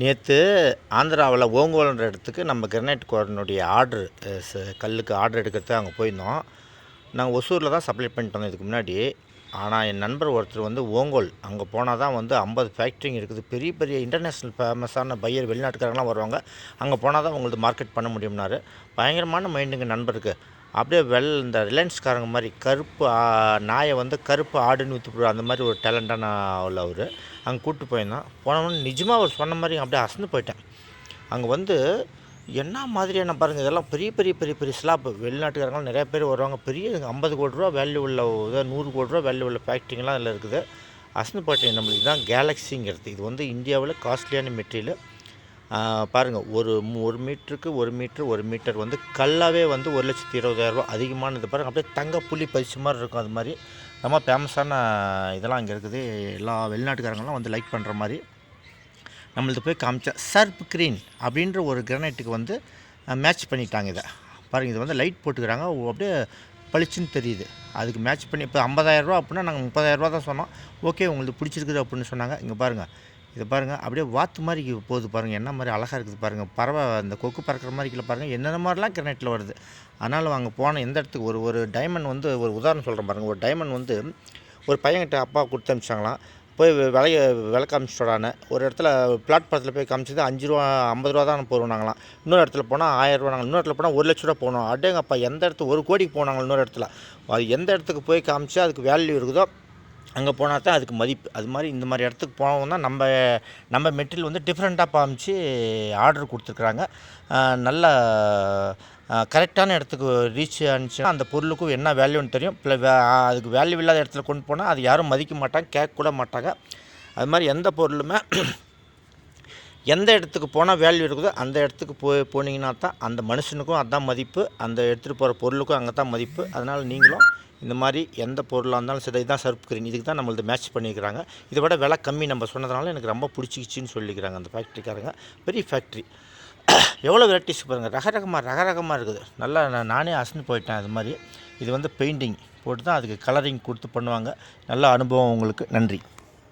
நேற்று ஆந்திராவில் ஓங்கோலன்ற இடத்துக்கு நம்ம கிரனைட் கோரனுடைய ஆர்டர் கல்லுக்கு ஆர்டர் எடுக்கிறதுக்கு அங்கே போயிருந்தோம். நாங்கள் ஒசூரில் தான் சப்ளை பண்ணிட்டு வந்தோம் இதுக்கு முன்னாடி. ஆனால் என் நண்பர் ஒருத்தர் வந்து ஓங்கோல் அங்கே போனால் தான் வந்து ஐம்பது ஃபேக்ட்ரிங் இருக்குது. பெரிய பெரிய இன்டர்நேஷ்னல் ஃபேமஸான பையர் வெளிநாட்டுக்காரங்களாம் வருவாங்க. அங்கே போனால் தான் உங்களுக்கு மார்க்கெட் பண்ண முடியும்னாரு. பயங்கரமான மைண்டுங்க நண்பருக்கு. அப்படியே வெள் இந்த ரிலையன்ஸ்காரங்க மாதிரி கருப்பு நாயை வந்து கருப்பு ஆடுன்னு விற்று அந்த மாதிரி ஒரு டேலண்டான உள்ள அவர். அங்கே கூப்பிட்டு போயிருந்தான். போனவொடனே நிஜமாக அவர் சொன்ன மாதிரி அப்படியே அசந்து போயிட்டேன். அங்கே வந்து என்ன மாதிரியான பாருங்கள் இதெல்லாம் பெரிய பெரிய பெரிய பெரிய ஸ்லாப் வெளிநாட்டுக்காரங்களும் நிறைய பேர் வருவாங்க. பெரிய ஐம்பது கோடி ரூபா வேல்யூ உள்ள இதை நூறு கோடி ரூபா வேல்யூ உள்ள ஃபேக்ட்ரிங்கெலாம் அதில் இருக்குது. அசந்து போயிட்டேன் நம்மளுக்கு. இதுதான் கேலக்ஸிங்கிறது இது வந்து இந்தியாவில் காஸ்ட்லியான மெட்டீரியல் பாருங்கள் ஒரு ஒரு மீட்டருக்கு ஒரு மீட்ரு ஒரு மீட்டர் வந்து கல்லாவே வந்து ஒரு லட்சத்தி இருபதாயிரரூபா அதிகமானது பாருங்கள் அப்படியே தங்க புள்ளி பரிசு மாதிரி இருக்கும் அது மாதிரி. ரொம்ப ஃபேமஸான இதெல்லாம் அங்கே இருக்குது. எல்லா வெளிநாட்டுக்காரங்களாம் வந்து லைக் பண்ணுற மாதிரி. நம்மளது போய் காமிச்சா சர்ப் க்ரீன் அப்படின்ற ஒரு கிரானைட்டுக்கு வந்து மேட்ச் பண்ணிட்டாங்க இதை. பாருங்கள் இது வந்து லைட் போட்டுக்கிறாங்க. அப்படியே பளிச்சுன்னு தெரியுது. அதுக்கு மேட்ச் பண்ணி இப்போ ஐம்பதாயிரரூபா அப்படின்னா நாங்கள் முப்பதாயிரரூபா தான் சொன்னோம். ஓகே உங்களுக்கு பிடிச்சிருக்குது அப்படின்னு சொன்னாங்க. இங்கே பாருங்கள் இது பாருங்கள் அப்படியே வாத்து மாதிரி போகுது பாருங்கள் என்ன மாதிரி அழகாக இருக்குது பாருங்கள் பறவை அந்த கொக்கு பறக்கிற மாதிரி கீழே பாருங்கள் என்னென்ன மாதிரிலாம் கிரானைட்டில் வருது. அதனால் அங்கே போன எந்த இடத்துக்கு ஒரு ஒரு டைமண்ட் வந்து ஒரு உதாரணம் சொல்கிறேன் பாருங்கள் ஒரு டைமண்ட் வந்து ஒரு பையன்கிட்ட அப்பா கொடுத்து அனுப்பிச்சாங்களாம். போய் விலைய விலை ஒரு இடத்துல பிளாட்பாரத்தில் போய் காமிச்சது அஞ்சு ரூபா ஐம்பது ரூபா தான் போடுவாங்களாம் இன்னொரு இடத்துல போனால் ஆயிரம் ரூபா நாங்கள் இன்னொரு இடத்துல போனால் ஒரு லட்ச ரூபா போனோம் அடேங்கப்பா எந்த இடத்துக்கு ஒரு கோடிக்கு போனாங்க இன்னொரு இடத்துல. அது எந்த இடத்துக்கு போய் காமிச்சு அதுக்கு வேல்யூ இருக்குதோ அங்கே போனால் தான் அதுக்கு மதிப்பு. அது மாதிரி இந்த மாதிரி இடத்துக்கு போனவங்க தான் நம்ம நம்ம மெட்டீரியல் வந்து டிஃப்ரெண்ட்டாக காமிச்சு ஆர்டர் கொடுத்துருக்குறாங்க. நல்ல கரெக்டான இடத்துக்கு ரீச் ஆனிச்சுன்னா அந்த பொருளுக்கும் என்ன வேல்யூன்னு தெரியும். ப்ள அதுக்கு வேல்யூ இல்லாத இடத்துல கொண்டு போனால் அது யாரும் மதிக்க மாட்டாங்க கேட்க கூட மாட்டாங்க. அது மாதிரி எந்த பொருளுமே எந்த இடத்துக்கு போனால் வேல்யூ இருக்குதோ அந்த இடத்துக்கு போய் போனீங்கன்னா தான் அந்த மனுஷனுக்கும் அதுதான் மதிப்பு. அந்த எடுத்துகிட்டு போகிற பொருளுக்கும் அங்கே தான் மதிப்பு. அதனால் நீங்களும் இந்த மாதிரி எந்த பொருளாக இருந்தாலும் சரி இதுதான் சர்ப் கிரீன் இதுக்கு தான் நம்மளது மேட்ச் பண்ணியிருக்கிறாங்க. இதை விட விலை கம்மி நம்ம சொன்னதுனால எனக்கு ரொம்ப பிடிச்சிக்கிச்சின்னு சொல்லிக்கிறாங்க அந்த ஃபேக்ட்ரிக்காரங்க பெரிய ஃபேக்ட்ரி எவ்வளோ வெரைட்டிஸ் பாருங்கள் ரக ரகமாக ரக ரகமாக இருக்குது. நல்லா நான் நானே அசந்து போயிட்டேன் அது மாதிரி. இது வந்து பெயிண்டிங் போட்டு தான் அதுக்கு கலரிங் கொடுத்து பண்ணுவாங்க. நல்ல அனுபவம் உங்களுக்கு. நன்றி.